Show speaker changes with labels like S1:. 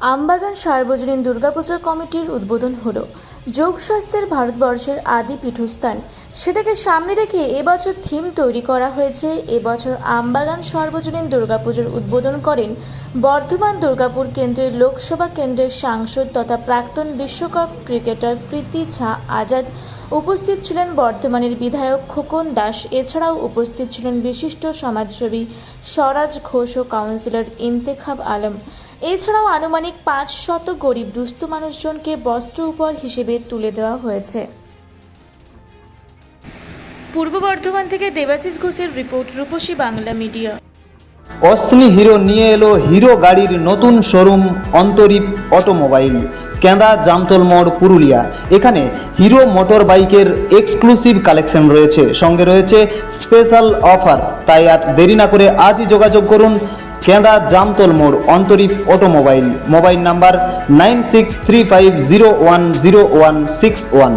S1: আমবাগান সার্বজনীন দুর্গাপূজা কমিটির উদ্বোধন হলো। যোগশাস্ত্রের ভারতবর্ষের আদি পীঠস্থান। সেটাকে সামনে রেখে এবছর থিম তৈরি করা হয়েছে। এবছর আমবাগান সর্বজনীন দুর্গাপুজোর উদ্বোধন করেন বর্ধমান দুর্গাপুর কেন্দ্রের লোকসভা কেন্দ্রের সাংসদ তথা প্রাক্তন বিশ্বকাপ ক্রিকেটার প্রীতি ঝা আজাদ। উপস্থিত ছিলেন বর্ধমানের বিধায়ক খোকন দাস। এছাড়াও উপস্থিত ছিলেন বিশিষ্ট সমাজসেবী স্বরাজ ঘোষ ও কাউন্সিলর ইন্তেখাব আলম। এছাড়াও আনুমানিক পাঁচ শত গরিব দুস্থ মানুষজনকে বস্ত্র উপহার হিসেবে তুলে দেওয়া হয়েছে। পূর্ব বর্ধমান থেকে দেবাশিস ঘোষের রিপোর্ট, রূপসী বাংলা মিডিয়া।
S2: অশ্নি হিরো নিয়ে এলো হিরো গাড়ির নতুন শোরুম অন্তরীপ অটোমোবাইল কেঁদা জামতল মোড়, পুরুলিয়া। এখানে হিরো মোটর বাইকের এক্সক্লুসিভ কালেকশন রয়েছে। সঙ্গে রয়েছে স্পেশাল অফার। তাই আর দেরি না করে আজই যোগাযোগ করুন কেঁদা জামতল মোড় Antarip automobile, mobile number nine six three five zero one zero one six one.